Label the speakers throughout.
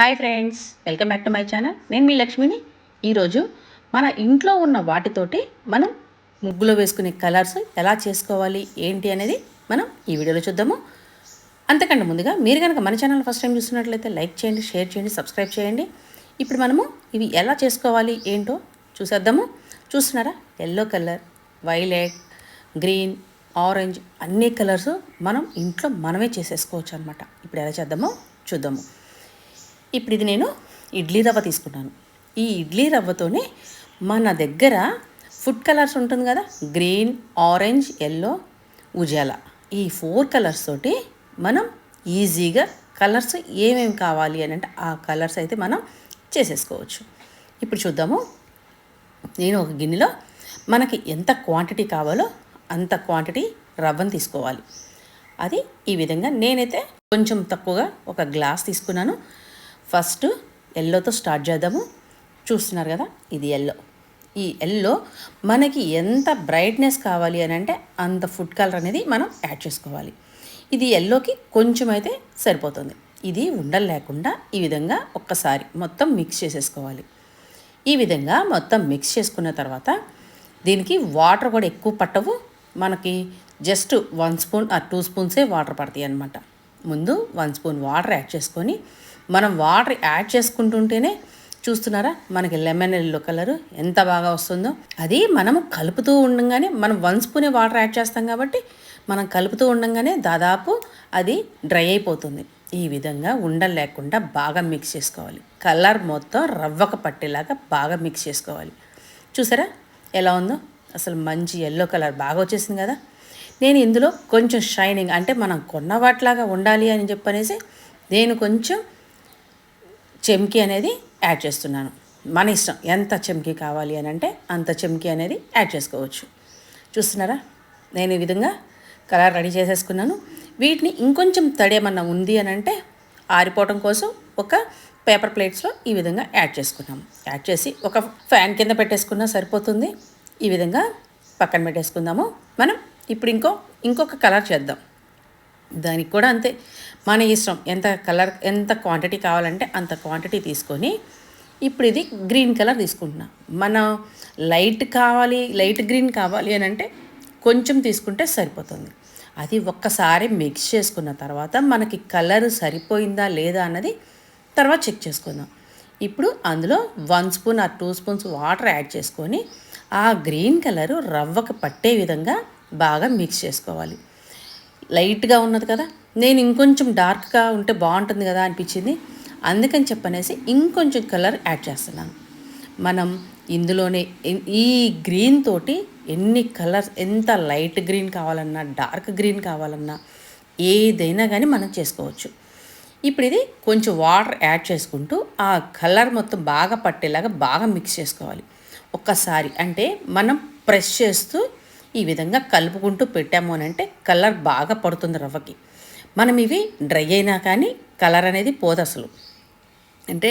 Speaker 1: Hi friends welcome back to my channel. నేను మీ లక్ష్మిని. ఈరోజు మన ఇంట్లో ఉన్న వాటితోటి మనం ముగ్గులో వేసుకునే కలర్స్ ఎలా చేసుకోవాలి ఏంటి అనేది మనం ఈ వీడియోలో చూద్దాము. అంతకంటే ముందుగా మీరు కనుక మన ఛానల్ ఫస్ట్ టైం చూస్తున్నట్లయితే లైక్ చేయండి షేర్ చేయండి సబ్స్క్రైబ్ చేయండి. ఇప్పుడు మనము ఇవి ఎలా చేసుకోవాలి ఏంటో చూసేద్దాము. చూస్తున్నారా? Yellow colour violet green orange అన్ని కలర్స్ మనం ఇంట్లో మనమే చేసేసుకోవచ్చు అనమాట ఇప్పుడు ఎలా చేద్దామో చూద్దాము. ఇప్పుడు ఇది నేను ఇడ్లీ రవ్వ తీసుకున్నాను. ఈ ఇడ్లీ రవ్వతోనే మన దగ్గర ఫుడ్ కలర్స్ ఉంటుంది కదా గ్రీన్ ఆరెంజ్ ఎల్లో ఉజాల. ఈ ఫోర్ కలర్స్ తోటి మనం ఈజీగా కలర్స్ ఏమేమి కావాలి అని అంటే ఆ కలర్స్ అయితే మనం చేసేసుకోవచ్చు. ఇప్పుడు చూద్దాము. నేను ఒక గిన్నెలో మనకి ఎంత క్వాంటిటీ కావాలో అంత క్వాంటిటీ రవ్వను తీసుకోవాలి. అది ఈ విధంగా నేనైతే కొంచెం తక్కువగా ఒక గ్లాస్ తీసుకున్నాను. ఫస్ట్ ఎల్లోతో స్టార్ట్ చేద్దాము. చూస్తున్నారు కదా ఇది ఎల్లో. ఈ ఎల్లో మనకి ఎంత బ్రైట్నెస్ కావాలి అని అంటే అంత ఫుడ్ కలర్ అనేది మనం యాడ్ చేసుకోవాలి. ఇది ఎల్లోకి కొంచెం అయితే సరిపోతుంది. ఇది ఉండలు లేకుండా ఈ విధంగా ఒక్కసారి మొత్తం మిక్స్ చేసేసుకోవాలి. ఈ విధంగా మొత్తం మిక్స్ చేసుకున్న తర్వాత దీనికి వాటర్ కూడా ఎక్కువ పట్టవు. మనకి జస్ట్ వన్ స్పూన్ ఆ టూ స్పూన్సే వాటర్ పడతాయి అన్నమాట. ముందు వన్ స్పూన్ వాటర్ యాడ్ చేసుకొని మనం వాటర్ యాడ్ చేసుకుంటుంటేనే చూస్తున్నారా? మనకి లెమన్ ఎల్లో కలర్ ఎంత బాగా వస్తుందో. అది మనము కలుపుతూ ఉండగానే మనం వన్ స్పూనే వాటర్ యాడ్ చేస్తాం కాబట్టి మనం కలుపుతూ ఉండగానే దాదాపు అది డ్రై అయిపోతుంది. ఈ విధంగా ఉండలు లేకుండా బాగా మిక్స్ చేసుకోవాలి. కలర్ మొత్తం రవ్వక పట్టేలాగా బాగా మిక్స్ చేసుకోవాలి. చూసారా? ఎలా ఉందో? అసలు మంచి ఎల్లో కలర్ బాగా వచ్చేసింది కదా. నేను ఇందులో కొంచెం షైనింగ్ అంటే మనం కొన్న వాటిలాగా ఉండాలి అని చెప్పనేసి నేను కొంచెం చెమ్కి అనేది యాడ్ చేస్తున్నాను. మన ఇష్టం ఎంత చెమ్కి కావాలి అని అంటే అంత చెమ్కి అనేది యాడ్ చేసుకోవచ్చు. చూస్తున్నారా? నేను ఈ విధంగా కలర్ రెడీ చేసేసుకున్నాను. వీటిని ఇంకొంచెం తడి ఏమన్నా ఉంది అని అంటే ఆరిపోవటం కోసం ఒక పేపర్ ప్లేట్స్లో ఈ విధంగా యాడ్ చేసుకున్నాము యాడ్ చేసి ఒక ఫ్యాన్ కింద పెట్టేసుకున్నా సరిపోతుంది. ఈ విధంగా పక్కన పెట్టేసుకుందాము. మనం ఇప్పుడు ఇంకో ఇంకొక కలర్ చేద్దాం. దానికి కూడా అంతే. మన ఇష్టం ఎంత కలర్ ఎంత క్వాంటిటీ కావాలంటే అంత క్వాంటిటీ తీసుకొని ఇప్పుడు ఇది గ్రీన్ కలర్ తీసుకుంటున్నా. మన లైట్ కావాలి లైట్ గ్రీన్ కావాలి అని అంటే కొంచెం తీసుకుంటే సరిపోతుంది. అది ఒక్కసారి మిక్స్ చేసుకున్న తర్వాత మనకి కలర్ సరిపోయిందా లేదా అన్నది తర్వాత చెక్ చేసుకుందాం. ఇప్పుడు అందులో వన్ స్పూన్ ఆ టూ స్పూన్స్ వాటర్ యాడ్ చేసుకొని ఆ గ్రీన్ కలరు రవ్వకు పట్టే విధంగా బాగా మిక్స్ చేసుకోవాలి. లైట్గా ఉన్నది కదా. నేను ఇంకొంచెం డార్క్గా ఉంటే బాగుంటుంది కదా అనిపించింది. అందుకని చెప్పనేసి ఇంకొంచెం కలర్ యాడ్ చేస్తున్నాను. మనం ఇందులోనే ఈ గ్రీన్ తోటి ఎన్ని కలర్స్ ఎంత లైట్ గ్రీన్ కావాలన్నా డార్క్ గ్రీన్ కావాలన్నా ఏదైనా కానీ మనం చేసుకోవచ్చు. ఇప్పుడు ఇది కొంచెం వాటర్ యాడ్ చేసుకుంటూ ఆ కలర్ మొత్తం బాగా పట్టేలాగా బాగా మిక్స్ చేసుకోవాలి. ఒక్కసారి అంటే మనం ప్రెస్ చేస్తూ ఈ విధంగా కలుపుకుంటూ పెట్టాము అని అంటే కలర్ బాగా పడుతుంది రవ్వకి. మనం ఇవి డ్రై అయినా కానీ కలర్ అనేది పోదు అసలు. అంటే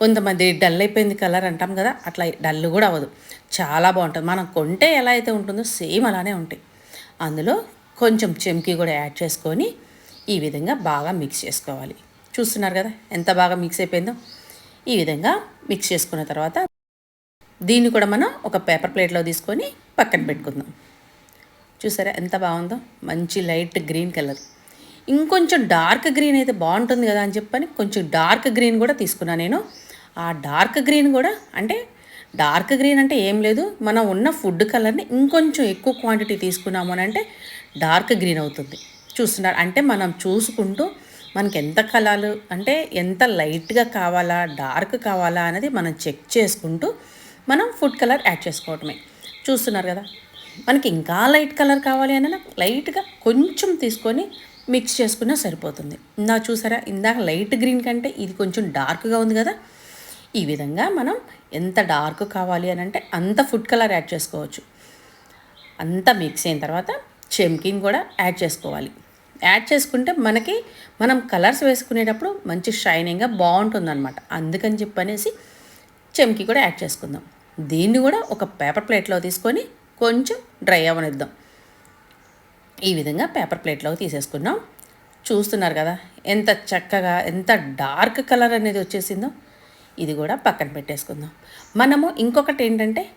Speaker 1: కొంతమంది డల్ అయిపోయింది కలర్ అంటాం కదా అట్లా డల్ కూడా అవ్వదు. చాలా బాగుంటుంది. మనం కొంటే ఎలా అయితే ఉంటుందో సేమ్ అలానే ఉంటాయి. అందులో కొంచెం చెంకి కూడా యాడ్ చేసుకొని ఈ విధంగా బాగా మిక్స్ చేసుకోవాలి. చూస్తున్నారు కదా ఎంత బాగా మిక్స్ అయిపోయిందో? ఈ విధంగా మిక్స్ చేసుకున్న తర్వాత దీన్ని కూడా మనం ఒక పేపర్ ప్లేట్లో తీసుకొని పక్కన పెట్టుకుందాం. చూసారా? ఎంత బాగుందో? మంచి లైట్ గ్రీన్ కలర్. ఇంకొంచెం డార్క్ గ్రీన్ అయితే బాగుంటుంది కదా అని చెప్పని కొంచెం డార్క్ గ్రీన్ కూడా తీసుకున్నా నేను. ఆ డార్క్ గ్రీన్ కూడా అంటే డార్క్ గ్రీన్ అంటే ఏం లేదు. మనం ఉన్న ఫుడ్ కలర్ని ఇంకొంచెం ఎక్కువ క్వాంటిటీ తీసుకున్నాము అని అంటే డార్క్ గ్రీన్ అవుతుంది. చూస్తున్నారు. అంటే మనం చూసుకుంటూ మనకి ఎంత కలర్లు అంటే ఎంత లైట్గా కావాలా డార్క్ కావాలా అనేది మనం చెక్ చేసుకుంటూ మనం ఫుడ్ కలర్ యాడ్ చేసుకోవటమే. చూస్తున్నారు కదా? మనకి ఇంకా లైట్ కలర్ కావాలి అని లైట్గా కొంచెం తీసుకొని మిక్స్ చేసుకున్నా సరిపోతుంది. ఇందా చూసారా? ఇందాక లైట్ గ్రీన్ కంటే ఇది కొంచెం డార్క్గా ఉంది కదా. ఈ విధంగా మనం ఎంత డార్క్ కావాలి అని అంటే అంత ఫుడ్ కలర్ యాడ్ చేసుకోవచ్చు. అంతా మిక్స్ అయిన తర్వాత చెమ్కిన్ కూడా యాడ్ చేసుకోవాలి. యాడ్ చేసుకుంటే మనకి మనం కలర్స్ వేసుకునేటప్పుడు మంచి షైనింగ్గా బాగుంటుందన్నమాట. అందుకని చెప్పనేసి చెమ్కి కూడా యాడ్ చేసుకుందాం. దీన్ని కూడా ఒక పేపర్ ప్లేట్లో తీసుకొని కొంచెం డ్రై అవ్వనిద్దాం ఈ విధంగా పేపర్ ప్లేట్లోకి తీసేసుకున్నాం. చూస్తున్నారు కదా ఎంత చక్కగా ఎంత డార్క్ కలర్ అనేది వచ్చేసిందో. ఇది కూడా పక్కన పెట్టేసుకుందాం. మనము ఇంకొకటి ఏంటంటే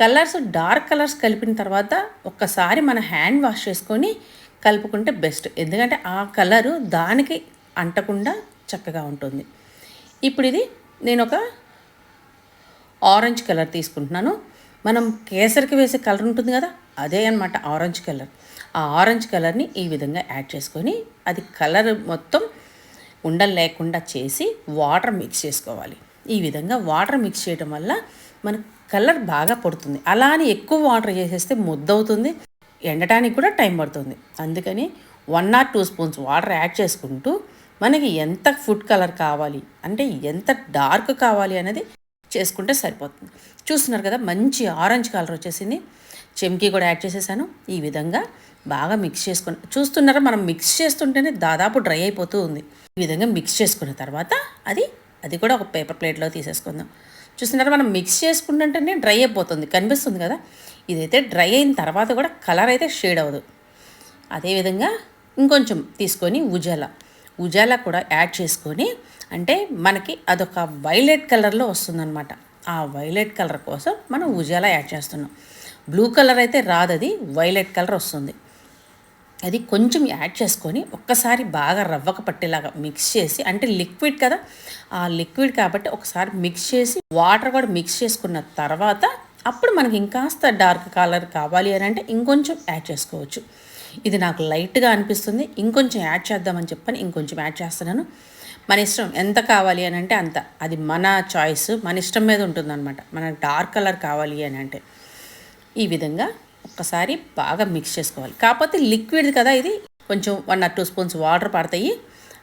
Speaker 1: కలర్స్ డార్క్ కలర్స్ కలిపిన తర్వాత ఒక్కసారి మన హ్యాండ్ వాష్ చేసుకొని కలుపుకుంటే బెస్ట్. ఎందుకంటే ఆ కలరు దానికి అంటకుండా చక్కగా ఉంటుంది. ఇప్పుడు ఇది నేను ఒక ఆరెంజ్ కలర్ తీసుకుంటున్నాను. మనం కేసరికి వేసే కలర్ ఉంటుంది కదా అదే అనమాట ఆరెంజ్ కలర్. ఆ ఆరెంజ్ కలర్ని ఈ విధంగా యాడ్ చేసుకొని అది కలర్ మొత్తం ఉండలు లేకుండా చేసి వాటర్ మిక్స్ చేసుకోవాలి. ఈ విధంగా వాటర్ మిక్స్ చేయడం వల్ల మన కలర్ బాగా పడుతుంది. అలా అని ఎక్కువ వాటర్ చేసేస్తే ముద్దవుతుంది ఎండటానికి కూడా టైం పడుతుంది. అందుకని one or two spoons water add చేసుకుంటూ మనకి ఎంత ఫుడ్ కలర్ కావాలి అంటే ఎంత డార్క్ కావాలి అనేది చేసుకుంటే సరిపోతుంది. చూస్తున్నారు కదా మంచి ఆరెంజ్ కలర్ వచ్చేసింది. చెమ్కీ కూడా యాడ్ చేసేసాను. ఈ విధంగా బాగా మిక్స్ చేసుకుని చూస్తున్నారా మనం మిక్స్ చేస్తుంటేనే దాదాపు డ్రై అయిపోతూ ఉంది. ఈ విధంగా మిక్స్ చేసుకున్న తర్వాత అది అది కూడా ఒక పేపర్ ప్లేట్లో తీసేసుకుందాం. చూస్తున్నారా మనం మిక్స్ చేసుకుంటుంటేనే డ్రై అయిపోతుంది. కనిపిస్తుంది కదా? ఇదైతే డ్రై అయిన తర్వాత కూడా కలర్ అయితే షేడ్ అవ్వదు. అదేవిధంగా ఇంకొంచెం తీసుకొని ఉజాల. ఉజాల కూడా యాడ్ చేసుకొని అంటే మనకి అదొక వైలెట్ కలర్లో వస్తుందన్నమాట. ఆ వైలెట్ కలర్ కోసం మనం ఉజాలా యాడ్ చేస్తున్నాం. బ్లూ కలర్ అయితే రాదు అది వైలెట్ కలర్ వస్తుంది. అది కొంచెం యాడ్ చేసుకొని ఒక్కసారి బాగా రవ్వక పట్టేలాగా మిక్స్ చేసి అంటే లిక్విడ్ కదా ఆ లిక్విడ్ కాబట్టి ఒకసారి మిక్స్ చేసి వాటర్ కూడా మిక్స్ చేసుకున్న తర్వాత అప్పుడు మనకి ఇంకాస్త డార్క్ కలర్ కావాలి అని అంటే ఇంకొంచెం యాడ్ చేసుకోవచ్చు. ఇది నాకు లైట్గా అనిపిస్తుంది. ఇంకొంచెం యాడ్ చేద్దామని చెప్పని ఇంకొంచెం యాడ్ చేస్తున్నాను. మన ఇష్టం ఎంత కావాలి అని అంటే అంత. అది మన చాయిస్. మన ఇష్టం మీద ఉంటుందన్నమాట. మన డార్క్ కలర్ కావాలి అని అంటే. ఈ విధంగా ఒక్కసారి బాగా మిక్స్ చేసుకోవాలి. కాకపోతే లిక్విడ్ కదా ఇది. కొంచెం one or two spoons water పడతాయి.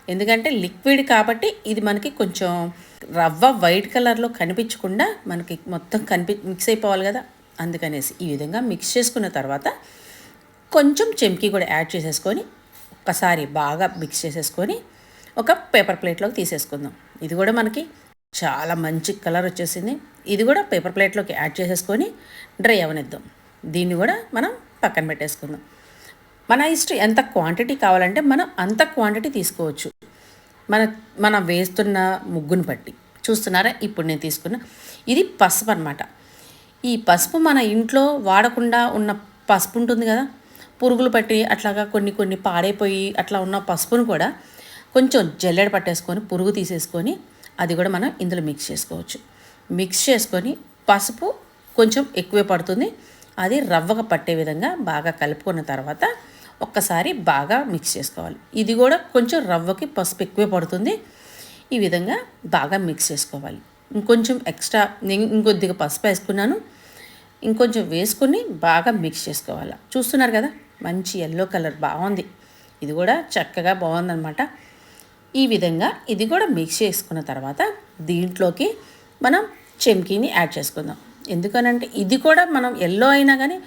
Speaker 1: ఎందుకంటే లిక్విడ్ కాబట్టి ఇది మనకి కొంచెం రవ్వ వైట్ కలర్లో కనిపించకుండా మనకి మొత్తం కనిపి మిక్స్ అయిపోవాలి కదా. అందుకనేసి ఈ విధంగా మిక్స్ చేసుకున్న తర్వాత కొంచెం చెంకి కూడా యాడ్ చేసేసుకొని ఒక్కసారి బాగా మిక్స్ చేసేసుకొని ఒక పేపర్ ప్లేట్లోకి తీసేసుకుందాం. ఇది కూడా మనకి చాలా మంచి కలర్ వచ్చేసింది. ఇది కూడా పేపర్ ప్లేట్లోకి యాడ్ చేసేసుకొని డ్రై అవనిద్దాం. దీన్ని కూడా మనం పక్కన పెట్టేసుకుందాం. మన ఇష్టం ఎంత క్వాంటిటీ కావాలంటే మనం అంత క్వాంటిటీ తీసుకోవచ్చు. మన మనం వేస్తున్న ముగ్గును బట్టి. చూస్తున్నారా? ఇప్పుడు నేను తీసుకున్న ఇది పసుపు అనమాట ఈ పసుపు మన ఇంట్లో వాడకుండా ఉన్న పసుపు ఉంటుంది కదా? పురుగులు పట్టి అట్లాగా కొన్ని కొన్ని పాడైపోయి అట్లా ఉన్న పసుపును కూడా కొంచెం జల్లెడ పట్టేసుకొని పురుగు తీసేసుకొని అది కూడా మనం ఇందులో మిక్స్ చేసుకోవచ్చు. మిక్స్ చేసుకొని పసుపు కొంచెం ఎక్కువే పడుతుంది. అది రవ్వగా పట్టే విధంగా బాగా కలుపుకున్న తర్వాత ఒక్కసారి బాగా మిక్స్ చేసుకోవాలి. ఇది కూడా కొంచెం రవ్వకి పసుపు ఎక్కువే పడుతుంది. ఈ విధంగా బాగా మిక్స్ చేసుకోవాలి. ఇంకొంచెం ఎక్స్ట్రా నేను ఇంకొద్దిగా పసుపు వేసుకున్నాను. ఇంకొంచెం వేసుకుని బాగా మిక్స్ చేసుకోవాలి. చూస్తున్నారు కదా? మంచి ఎల్లో కలర్ బాగుంది. ఇది కూడా చక్కగా బాగుందన్నమాట. ఈ విధంగా ఇది కూడా మిక్స్ చేసుకున్న తర్వాత దీంట్లోకి మనం చెమ్కీని యాడ్ చేసుకుందాం. ఎందుకనంటే ఇది కూడా మనం ఎల్లో అయినా కానీ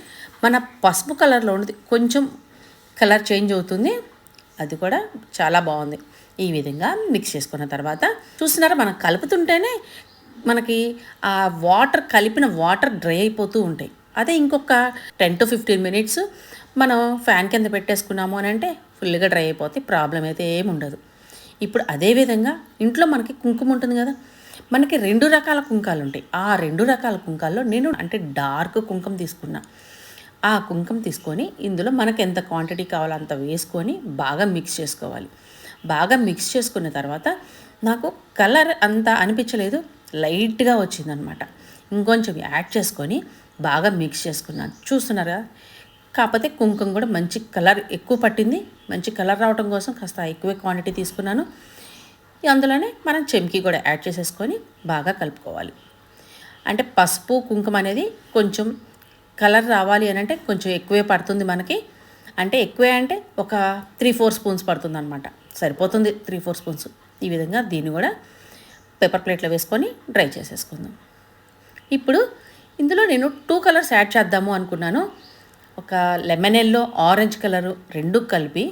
Speaker 1: మన పసుపు కలర్లో ఉన్నది. కొంచెం కలర్ చేంజ్ అవుతుంది. అది కూడా చాలా బాగుంది. ఈ విధంగా మిక్స్ చేసుకున్న తర్వాత చూస్తున్నారా మనం కలుపుతుంటేనే మనకి ఆ వాటర్ కలిపిన వాటర్ డ్రై అయిపోతూ ఉంటాయి. అదే ఇంకొక టెన్ టు ఫిఫ్టీన్ మినిట్స్ మనం ఫ్యాన్ కింద పెట్టేసుకున్నాము అని అంటే ఫుల్గా డ్రై అయిపోతే ప్రాబ్లం అయితే ఏమి ఉండదు. ఇప్పుడు అదేవిధంగా ఇంట్లో మనకి కుంకుమ ఉంటుంది కదా మనకి రెండు రకాల కుంకాలు ఉంటాయి. ఆ రెండు రకాల కుంకాల్లో నేను అంటే డార్క్ కుంకుమ తీసుకున్నా. ఆ కుంకుమ తీసుకొని ఇందులో మనకు ఎంత క్వాంటిటీ కావాలో అంత వేసుకొని బాగా మిక్స్ చేసుకోవాలి. బాగా మిక్స్ చేసుకున్న తర్వాత నాకు కలర్ అంత అనిపించలేదు లైట్గా వచ్చిందనమాట. ఇంకొంచెం యాడ్ చేసుకొని బాగా మిక్స్ చేసుకున్నాను. చూస్తున్నారా కాకపోతే కుంకుమ కూడా మంచి కలర్ ఎక్కువ పట్టింది. మంచి కలర్ రావడం కోసం కాస్త ఎక్కువ క్వాంటిటీ తీసుకున్నాను. అందులోనే మనం చెంకి కూడా యాడ్ చేసేసుకొని బాగా కలుపుకోవాలి. అంటే పసుపు కుంకుమ అనేది కొంచెం కలర్ రావాలి అని అంటే కొంచెం ఎక్కువే పడుతుంది మనకి. అంటే ఎక్కువే అంటే ఒక త్రీ ఫోర్ స్పూన్స్ పడుతుంది అనమాట సరిపోతుంది త్రీ ఫోర్ స్పూన్స్ ఈ విధంగా దీన్ని కూడా పేపర్ ప్లేట్లో వేసుకొని డ్రై చేసేసుకుందాం. ఇప్పుడు ఇందులో నేను టూ కలర్స్ యాడ్ చేద్దాము అనుకున్నాను. ఒక లెమన్ ఎల్లో ఆరెంజ్ కలరు రెండు కలిపి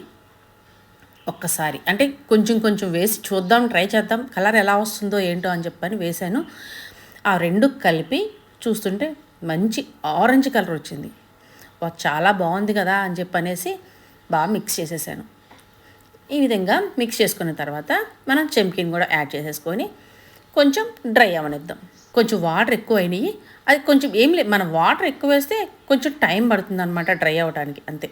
Speaker 1: ఒక్కసారి. అంటే కొంచెం కొంచెం వేసి చూద్దాం ట్రై చేద్దాం కలర్ ఎలా వస్తుందో ఏంటో అని చెప్పని వేశాను ఆ రెండు కలిపి చూస్తుంటే మంచి ఆరెంజ్ కలర్ వచ్చింది. చాలా బాగుంది కదా అని చెప్పనేసి బాగా మిక్స్ చేసేసాను. ఈ విధంగా మిక్స్ చేసుకున్న తర్వాత మనం చెంకిని కూడా యాడ్ చేసేసుకొని కొంచెం డ్రై అవనిద్దాం. కొంచెం వాటర్ ఎక్కువ అయినాయి అది కొంచెం ఏం లేదు మనం వాటర్ ఎక్కువ వేస్తే కొంచెం టైం పడుతుంది అనమాట డ్రై అవ్వడానికి అంతే.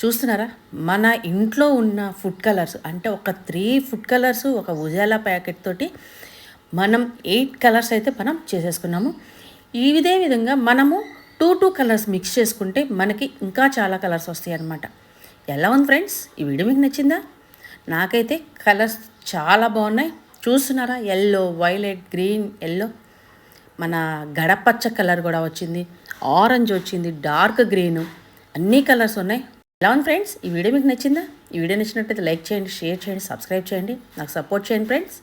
Speaker 1: చూస్తున్నారా? మన ఇంట్లో ఉన్న ఫుడ్ కలర్స్ అంటే ఒక త్రీ ఫుడ్ కలర్స్ ఒక ఉజాలా ప్యాకెట్ తోటి మనం ఎయిట్ కలర్స్ అయితే మనం చేసేసుకున్నాము. ఈ ఇదే విధంగా మనము టూ టూ కలర్స్ మిక్స్ చేసుకుంటే మనకి ఇంకా చాలా కలర్స్ వస్తాయి అన్నమాట ఎలా ఉంది ఫ్రెండ్స్ ఈ వీడియో మీకు నచ్చిందా? నాకైతే కలర్స్ చాలా బాగున్నాయి. చూస్తున్నారా? ఎల్లో వైలెట్ గ్రీన్ ఎల్లో మన గడపచ్చ కలర్ కూడా వచ్చింది. ఆరెంజ్ వచ్చింది డార్క్ గ్రీను అన్ని కలర్స్ ఉన్నాయి. ఎలా ఉంది ఫ్రెండ్స్ ఈ వీడియో మీకు నచ్చిందా? ఈ వీడియో నచ్చినట్లయితే లైక్ చేయండి షేర్ చేయండి సబ్స్క్రైబ్ చేయండి. నాకు సపోర్ట్ చేయండి ఫ్రెండ్స్